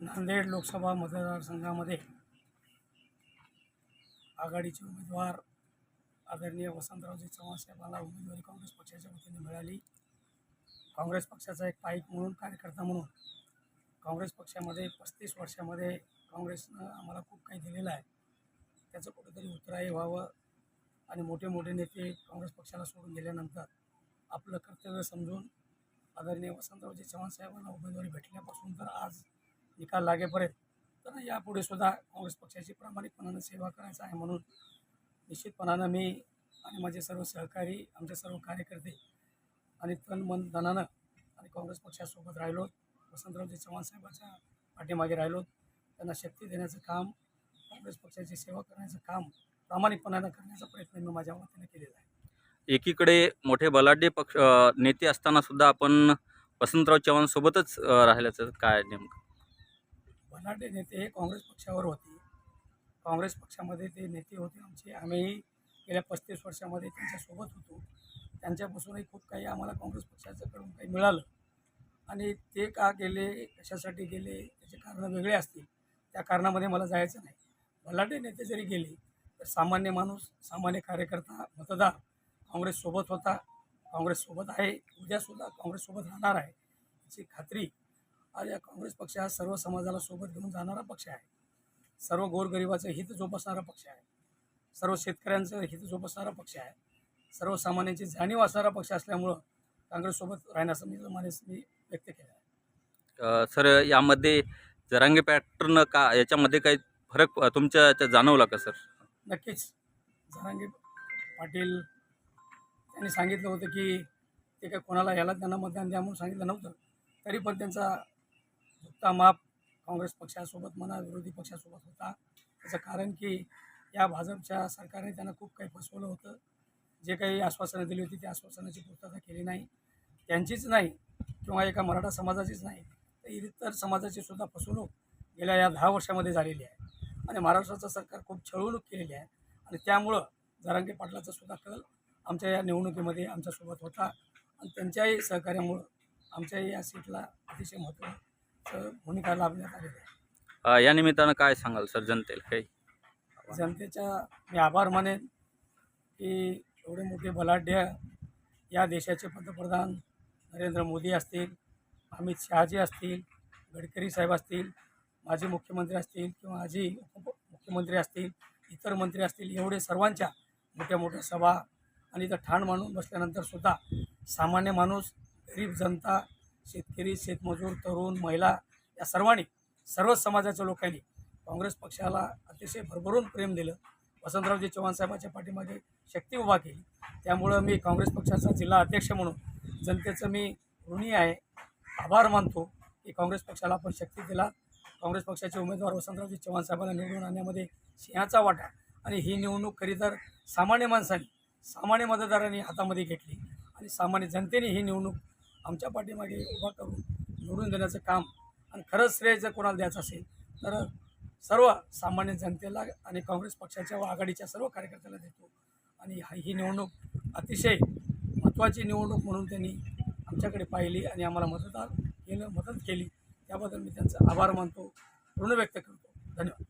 नांदेड लोकसभा मतदारसंघामध्ये आघाडीचे उमेदवार आदरणीय वसंतरावजी चव्हाण साहेबांना उमेदवारी काँग्रेस पक्षाच्या वतीने मिळाली. काँग्रेस पक्षाचा एक पाईक म्हणून कार्यकर्ता म्हणून काँग्रेस पक्षामध्ये पस्तीस वर्षामध्ये काँग्रेसनं आम्हाला खूप काही दिलेलं आहे. त्याचं कुठेतरी उतराई व्हावं आणि मोठे मोठे नेते काँग्रेस पक्षाला सोडून गेल्यानंतर आपलं कर्तव्य समजून आदरणीय वसंतरावजी चव्हाण साहेबांना उमेदवारी भेटल्यापासून तर आज निकाल लागेपर्यंत. तर यापुढे सुद्धा काँग्रेस पक्षाची प्रामाणिकपणानं सेवा करायचं आहे म्हणून निश्चितपणानं मी आणि माझे सर्व सहकारी आमचे सर्व कार्यकर्ते आणि तन मन धनानं आणि काँग्रेस पक्षासोबत राहिलो. वसंतरावजी चव्हाण साहेबाच्या पाठीमागे राहिलो. त्यांना शक्ती देण्याचं काम काँग्रेस पक्षाची सेवा करण्याचं काम प्रामाणिकपणानं करण्याचा प्रयत्न मी माझ्या वतीने केलेला आहे. एकीकडे मोठे बलाढ्य पक्ष नेते असताना सुद्धा आपण वसंतराव चव्हाण सोबतच राहिल्याचं काय नेमकं? भलाटे नेते हे काँग्रेस पक्षावर होते. काँग्रेस पक्षामध्ये ते नेते होते आमचे. आम्हीही गेल्या पस्तीस वर्षामध्ये त्यांच्यासोबत होतो. त्यांच्यापासूनही खूप काही आम्हाला काँग्रेस पक्षाच्याकडून काही मिळालं. आणि ते का गेले कशासाठी गेले त्याचे कारणं वेगळे असतील. त्या कारणामध्ये मला जायचं नाही. बलाढ्य नेते जरी गेले तर सामान्य माणूस सामान्य कार्यकर्ता मतदार काँग्रेससोबत होता. काँग्रेससोबत आहे. उद्यासुद्धा काँग्रेससोबत राहणार आहे. याची खात्री आज या काँग्रेस पक्ष हा सर्व समाजाला सोबत घेऊन जाणारा पक्ष आहे. सर्व गोरगरिबाचं हित जोपासणारा पक्ष आहे. सर्व शेतकऱ्यांचं हित जोपासणारा पक्ष आहे. सर्वसामान्यांची जाणीव असणारा पक्ष असल्यामुळं काँग्रेससोबत राहण्याचं मी मानेस मी व्यक्त केलं आहे. सर यामध्ये जरांगे पॅटर्न का याच्यामध्ये काही फरक तुमच्या याच्यात जाणवला का सर? नक्कीच. जरांगे पाटील त्यांनी सांगितलं होतं की ते काय कोणाला याला त्यांना मतदान द्या म्हणून सांगितलं नव्हतं. तरी पण त्यांचा झुकता माप काँग्रेस पक्षासोबत म्हणा विरोधी पक्षासोबत होता. त्याचं कारण की या भाजपच्या सरकारने त्यांना खूप काही फसवलं होतं. जे काही आश्वासनं दिली होती त्या आश्वासनाची पूर्तता केली नाही. त्यांचीच नाही किंवा एका मराठा समाजाचीच नाही. तर इतर समाजाची सुद्धा फसवणूक गेल्या या दहा वर्षामध्ये झालेली आहे. आणि महाराष्ट्राचं सरकार खूप छळवणूक केलेली आहे. आणि त्यामुळं जरांगे पाटलाचा सुद्धा कल आमच्या या निवडणुकीमध्ये आमच्यासोबत होता. आणि त्यांच्याही सहकार्यामुळं आमच्याही या सीटला अतिशय महत्त्व भूमिका लाभण्यात आलेली आहे. अ, या निमित्तानं काय सांगाल सर जनतेला काही? जनतेचा मी आभार मानेन की एवढे मोठे बलाढ्य या देशाचे पंतप्रधान नरेंद्र मोदी असतील अमित शहाजी असतील गडकरी साहेब असतील माजी मुख्यमंत्री असतील किंवा आजी उपमुख्यमंत्री असतील इतर मंत्री असतील एवढे सर्वांच्या मोठ्या मोठ्या सभा आणि इथं ठाण मांडून बसल्यानंतर सुद्धा सामान्य माणूस गरीब जनता शेतकरी शेतमजूर तरुण महिला या सर्वांनी सर्वच समाजाच्या लोकांनी काँग्रेस पक्षाला अतिशय भरभरून प्रेम दिलं. वसंतरावजी चव्हाण साहेबांच्या पाठीमागे शक्ती उभा केली. त्यामुळं मी काँग्रेस पक्षाचा जिल्हा अध्यक्ष म्हणून जनतेचं मी ऋणी आहे. आभार मानतो की काँग्रेस पक्षाला आपण शक्ती दिला. काँग्रेस पक्षाचे उमेदवार वसंतरावजी चव्हाण साहेबांना निवडून आणण्यामध्ये सिंहाचा वाटा आणि ही निवडणूक खरी तर सामान्य माणसांनी सामान्य मतदारांनी हातामध्ये घेतली आणि सामान्य जनतेने ही निवडणूक आमच्या पाठीमागे उभा करून निवडून देण्याचं काम आणि खरंच श्रेय जर कोणाला द्यायचं असेल तर सर्व सामान्य जनतेला आणि काँग्रेस पक्षाच्या व आघाडीच्या सर्व कार्यकर्त्याला देतो. आणि ही निवडणूक अतिशय महत्त्वाची निवडणूक म्हणून त्यांनी आमच्याकडे पाहिली आणि आम्हाला मदतदार केलं मदत केली. त्याबद्दल मी त्यांचा आभार मानतो ऋण व्यक्त करतो. धन्यवाद.